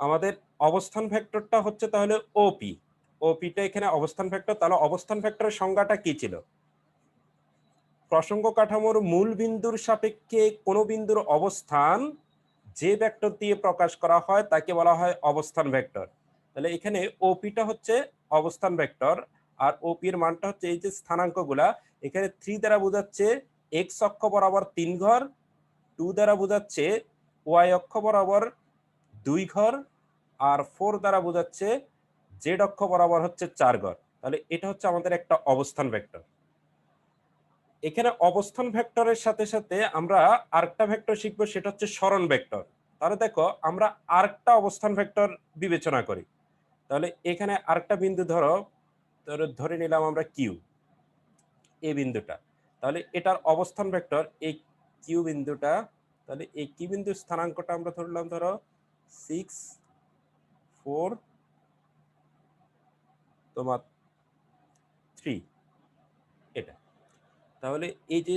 আমাদের অবস্থান ভেক্টরটা হচ্ছে তাহলে ওপি ওপিটা এখানে অবস্থান ভেক্টর, তাহলে অবস্থান ভেক্টরের সংজ্ঞাটা কি ছিল? প্রসঙ্গ কাঠামোর মূল বিন্দুর সাপেক্ষে কোনো বিন্দুর অবস্থান যে ভেক্টর দিয়ে প্রকাশ করা হয় তাকে বলা হয় অবস্থান ভেক্টর। তাহলে এখানে ওপিটা হচ্ছে অবস্থান ভেক্টর, আর ওপি এর মানটা হচ্ছে এই যে স্থানাঙ্কগুলা, এখানে থ্রি দ্বারা বোঝাচ্ছে এক্স অক্ষ বরাবর তিন ঘর টু দ্বারা বোঝাচ্ছে ওয়াই অক্ষ বরাবর দুই ঘর আর ফোর দ্বারা বোঝাচ্ছে জেড অক্ষ বরাবর হচ্ছে চার ঘর। তাহলে এটা হচ্ছে আমাদের একটা অবস্থান ভেক্টর। এখানে অবস্থান ভেক্টরের সাথে সাথে আমরা আরেকটা ভেক্টর শিখব, সেটা হচ্ছে স্মরণ ভেক্টর। তাহলে দেখো, আমরা আরেকটা অবস্থান ভেক্টর বিবেচনা করি। তাহলে এখানে আরেকটা বিন্দু ধরো ধরো নিলাম আমরা কিউ এ বিন্দুটা। তাহলে এটার অবস্থান ভেক্টর, এই কিউ বিন্দুটা, তাহলে এই কিউ বিন্দুর স্থানাঙ্কটা আমরা ধরলাম ধরো সিক্স ফোর, তোমার থ্রি, এটা। তাহলে এই যে,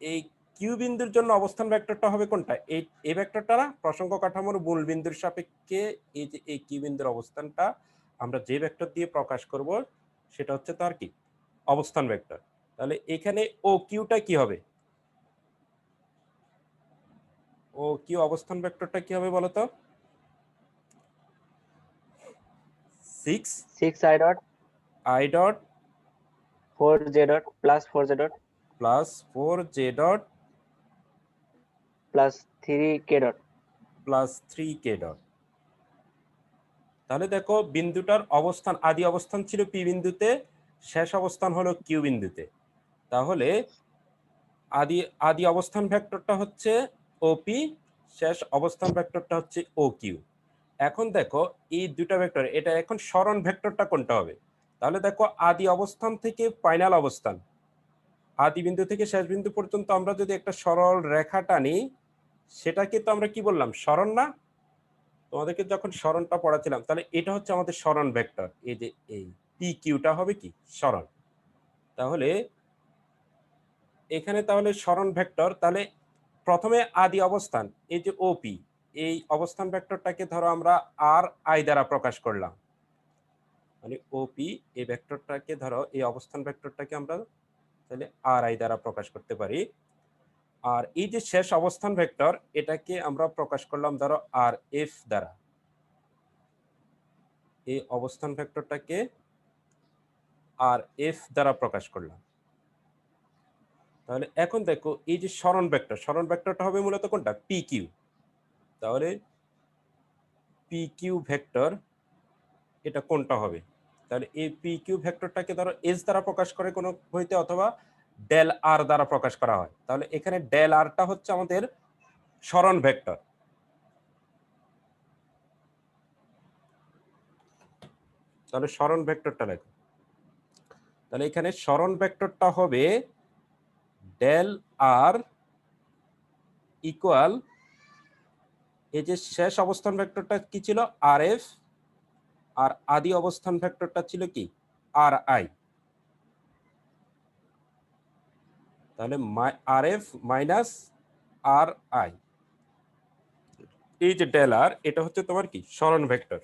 এই কিউ বিন্দুর জন্য অবস্থান ভেক্টরটা হবে কোনটা? এই এই ভেক্টরটা না, প্রসঙ্গ কাঠামোর মূল বিন্দুর সাপেক্ষে এই যে, এই কিউ বিন্দুর অবস্থানটা আমরা যে ভেক্টর দিয়ে প্রকাশ করব, সেটা হচ্ছে তার কি? অবস্থান ভেক্টর। তাহলে এখানে ও কিউটা কি হবে? ও কিউ অবস্থান ভেক্টরটা কি হবে বলো তো six six I dot I dot four J dot plus four J dot plus four J dot plus three K dot plus three K dot তাহলে দেখো বিন্দুটার অবস্থান আদি অবস্থান ছিল পি বিন্দুতে শেষ অবস্থান হলো কিউ বিন্দুতে। তাহলে আদি আদি অবস্থান ভেক্টরটা হচ্ছে ওপি শেষ অবস্থান ভেক্টরটা হচ্ছে ও কিউ। এখন দেখো, এই দুটা ভেক্টর এটা এখন সরণ ভেক্টরটা কোনটা হবে? তাহলে দেখো, আদি অবস্থান থেকে ফাইনাল অবস্থান। আদি বিন্দু থেকে শেষ বিন্দু পর্যন্ত আমরা যদি একটা সরল রেখা টানি, সেটাকে তো আমরা কি বললাম? সরণ না? তোমাদেরকে যখন সরণটা পড়াছিলাম তাহলে এটা হচ্ছে আমাদের সরণ ভেক্টর এই যে এই পি কিউটা হবে কি? সরণ তাহলে এখানে তাহলে সরণ ভেক্টর তাহলে প্রথমে আদি অবস্থান, এই যে ওপি এই অবস্থান ভেক্টরটাকে ধরো আমরা আর আই দ্বারা প্রকাশ করলাম। মানে ওপি এই ভেক্টরটাকে ধরো এই অবস্থান ভেক্টরটাকে আমরা তাহলে আর আই দ্বারা প্রকাশ করতে পারি। আর এই যে শেষ অবস্থান ভেক্টর, এটাকে আমরা প্রকাশ করলাম ধরো আর এফ দ্বারা। এই অবস্থান ভেক্টরটাকে আর এফ দ্বারা প্রকাশ করলাম। তাহলে এখন দেখো এই যে সরণ ভেক্টর সরণ ভেক্টরটা হবে মূলত কোনটা? পি কিউ তাহলে পি কিউ ভেক্টর এটা কোনটা হবে? তাহলে এই পি কিউ ভেক্টরটাকে ধরো এস দ্বারা প্রকাশ করে কোনো হইতে অথবা ডেল আর দ্বারা প্রকাশ করা হয়। তাহলে এখানে ডেল আরটা হচ্ছে আমাদের সরণ ভেক্টর তাহলে সরণ ভেক্টরটা লেখো। তাহলে এখানে সরণ ভেক্টরটা হবে ডেল আর ইকুয়াল এই যে শেষ অবস্থান ভেক্টরটা কি ছিল? আর এফ আর আদি অবস্থান ভেক্টরটা ছিল কি? আর আই তাহলে R F minus R I এই যে ডেল আর এটা হচ্ছে তোমার কি? স্মরণ ভেক্টর।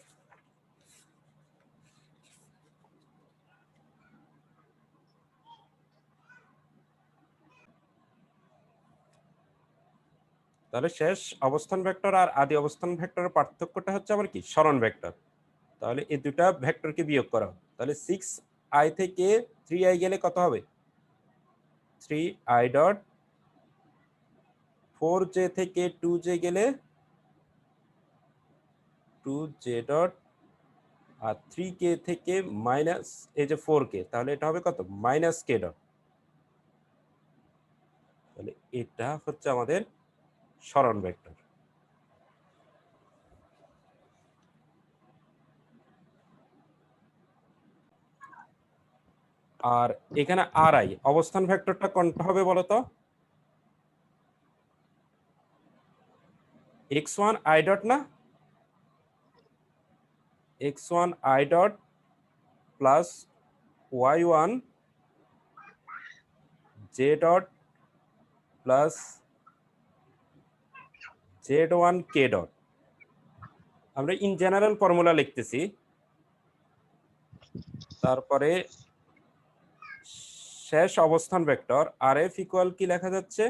তাহলে শেষ অবস্থান ভেক্টর আর আদি অবস্থান ভেক্টরের পার্থক্যটা হচ্ছে আবার কি? সরণ ভেক্টর। তাহলে এই দুটা ভেক্টরকে বিয়োগ করা তাহলে সিক্স আই থেকে থ্রি আই গেলে কত হবে? Three I dot four J থেকে টু জে গেলে টু জে ডট আর থ্রি কে থেকে মাইনাস এই যে ফোর কে তাহলে এটা হবে কত? মাইনাস কে ডট তাহলে এটা হচ্ছে আমাদের সরণ ভেক্টর। আর এখানে আর আই অবস্থান ভেক্টরটা কোনটা হবে বলতো? এক্স ওয়ান আই ডট না? X one I dot plus Y one J dot plus Z one K dot আমরা ইন জেনারেল ফর্মুলা লিখতেছি। তারপরে শেষ অবস্থান ভেক্টর আর এফ ইকুয়াল কি লেখা যাচ্ছে?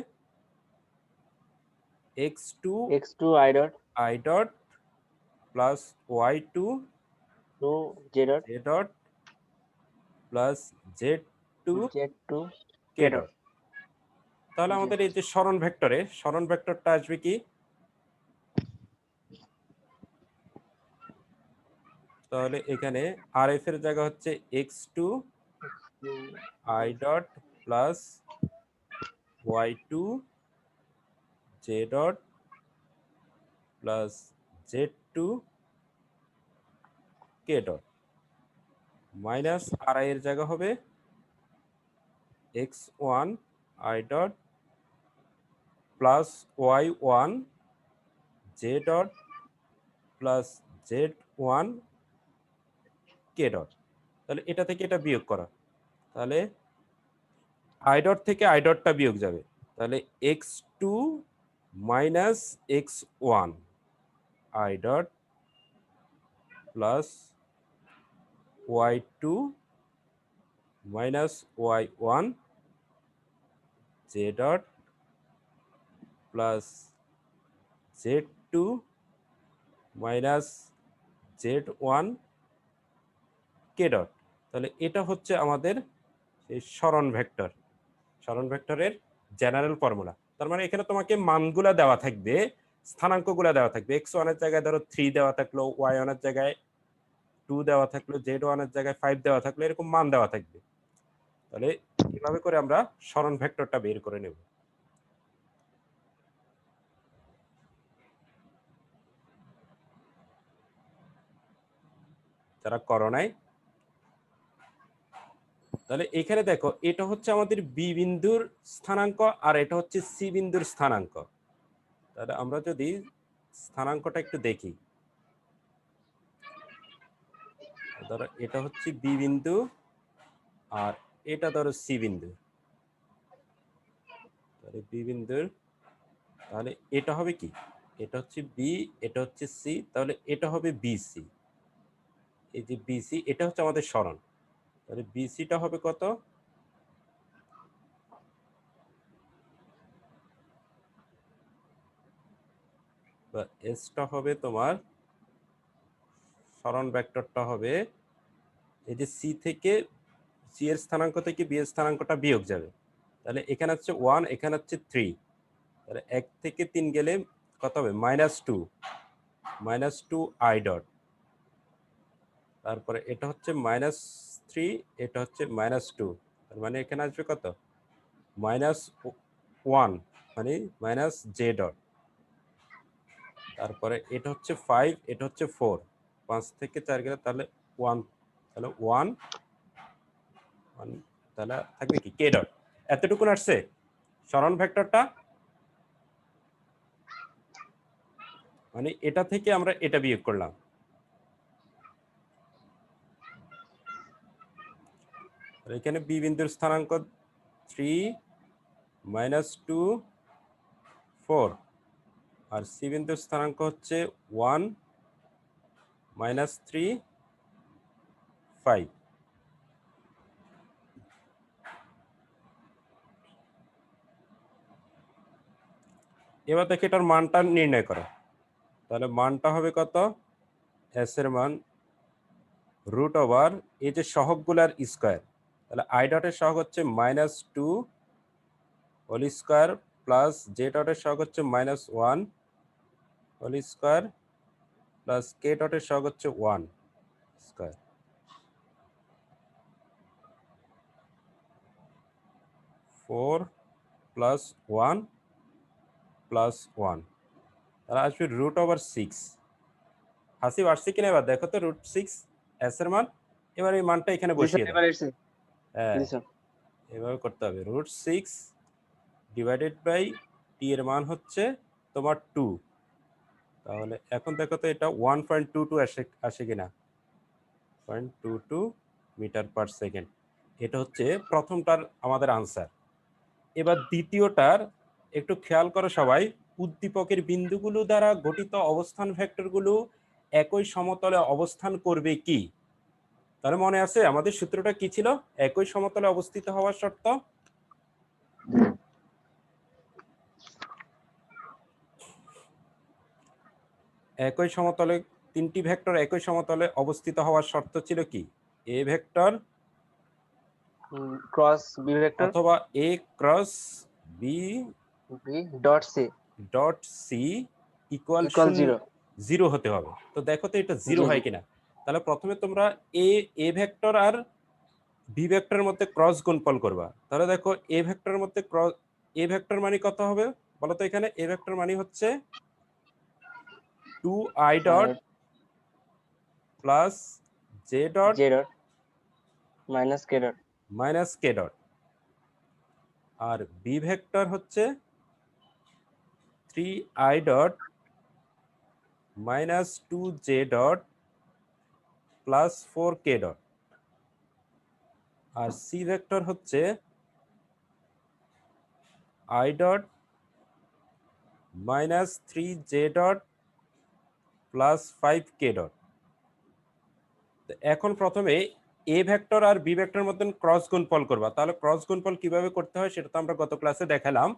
X two x2 i dot I dot plus Y two to j dot J dot plus Z two z2 K dot তাহলে আমাদের এই যে স্মরণ ভেক্টরে স্মরণ ভেক্টরটা আসবে কি? তাহলে এখানে আর এফ এর জায়গা হচ্ছে X two I dot plus Y two J dot plus Z two K dot minus R I এর জায়গা হবে X one I dot plus Y one J dot plus Z one K dot তাহলে এটা থেকে এটা বিয়োগ করা। তাহলে আই ডট থেকে আই ডটটা বিয়োগ যাবে। তাহলে X two minus X one I dot plus Y two minus Y one J dot plus Z two minus Z one K dot তাহলে এটা হচ্ছে আমাদের সেই স্মরণ ভেক্টর। স্মরণ ভেক্টরের জেনারেল ফর্মুলা তার মানে এখানে তোমাকে মানগুলা দেওয়া থাকবে, স্থানাঙ্কগুলা দেওয়া থাকবে। এক্স ওয়ানের জায়গায় ধরো থ্রি দেওয়া থাকল ওয়াই ওয়ানের জায়গায় টু দেওয়া থাকল জেড ওয়ানের জায়গায় ফাইভ দেওয়া থাকল, এরকম মান দেওয়া থাকবে। তাহলে এভাবে করে আমরা স্মরণ ভেক্টরটা বের করে নেব। যারা করো নাই তাহলে এখানে দেখো, এটা হচ্ছে আমাদের বি বিন্দুর স্থানাঙ্ক আর এটা হচ্ছে সি বিন্দুর স্থানাঙ্ক। তাহলে আমরা যদি স্থানাঙ্কটা একটু দেখি। ধরো এটা হচ্ছে বি বিন্দু আর এটা ধরো সি বিন্দু। তাহলে বি বিন্দুর, তাহলে এটা হবে কি? এটা হচ্ছে বি, এটা হচ্ছে সি, তাহলে এটা হবে বিসি এই যে বিসি এটা হচ্ছে আমাদের স্মরণ। তাহলে বিসিটা হবে কত? এসটা হবে তোমার স্মরণ ভেক্টরটা হবে। এই যে সি থেকে সি এর স্থানাঙ্ক থেকে বি এর স্থানাঙ্কটা বিয়োগ যাবে। তাহলে এখানে হচ্ছে ওয়ান এখানে হচ্ছে থ্রি তাহলে এক থেকে তিন গেলে কত হবে? Minus two minus two I dot তারপরে এটা হচ্ছে মাইনাস থ্রি এটা হচ্ছে মাইনাস টু তার মানে এখানে আসবে কত? মাইনাস ওয়ান মানে মাইনাস জে ডট তারপরে এটা হচ্ছে ফাইভ এটা হচ্ছে ফোর পাঁচ থেকে চার গেলে তাহলে ওয়ান তাহলে ওয়ান ওয়ান তাহলে থাকবে কি? কে ডট এতটুকুন আসছে? স্মরণ ভেক্টরটা মানে এটা থেকে আমরা এটা বিয়োগ করলাম। এখানে বি বিন্দুর স্থানাঙ্ক থ্রি মাইনাস টু ফোর আর সি বিন্দুর স্থানাঙ্ক হচ্ছে ওয়ান মাইনাস থ্রি ফাইভ এবার দেখে এটার মানটা নির্ণয় করো। তাহলে মানটা হবে কত? এস এর মান রুট ওভার এই যে সহগগুলার স্কোয়ার তাহলে আই ডটের সহগ হচ্ছে minus two whole square plus J ডটের সহগ হচ্ছে minus one whole square plus K ডটের সহগ হচ্ছে one square four plus one plus one তাহলে আসবে রুট ওভার সিক্স হাসি আসছে কিনা এবার? দেখো তো রুট সিক্স এস এর মান। এবার এই মানটা এখানে বসিয়ে এসছে হ্যাঁ। এভাবে করতে হবে। Root six divided by T এর মান হচ্ছে তোমার টু তাহলে এখন দেখো তো এটা ওয়ান পয়েন্ট টু টু আসে আসে কিনা? Point two two metre per second এটা হচ্ছে প্রথমটার আমাদের আনসার এবার দ্বিতীয়টার একটু খেয়াল করো সবাই। উদ্দীপকের বিন্দুগুলো দ্বারা গঠিত অবস্থান ভেক্টরগুলো একই সমতলে অবস্থান করবে কি? তাহলে মনে আছে আমাদের সূত্রটা কি ছিল? একই সমতলে অবস্থিত হওয়ার শর্ত? একই সমতলে তিনটি ভেক্টর একই সমতলে অবস্থিত হওয়ার শর্ত ছিল কি? A vector cross B vector. অথবা A cross B dot C dot C equal zero zero হতে হবে। তো দেখো তো এটা জিরো হয় কিনা। তাহলে প্রথমে তোমরা এ এ ভেক্টর আর বি ভেক্টরের মধ্যে ক্রস গুণফল করবা। তাহলে দেখো এ ভেক্টরের মধ্যে ক্রস এ ভেক্টর মানে কত হবে? বলো তো এখানে এ ভেক্টর মানে হচ্ছে two I dot plus J dot J dot minus K dot minus K dot R B vector হচ্ছে three I dot minus two J dot plus four K dot R C vector হচ্ছে I dot minus three J dot plus five K dot এখন প্রথমে এ vector আর B vector মতন cross গুণফল করবা। তাহলে cross গুণফল কীভাবে করতে হয় সেটা তো আমরা গত ক্লাসে দেখালাম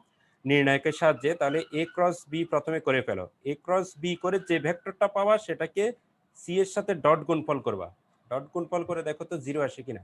নির্ণায়কের সাহায্যে। তাহলে এ ক্রস বি প্রথমে করে ফেলো। এ ক্রস বি করে যে ভেক্টরটা পাওয়া সেটাকে সি এর সাথে ডট গুণফল করবা। ডট গুণফল করে দেখো তো জিরো আসে কিনা।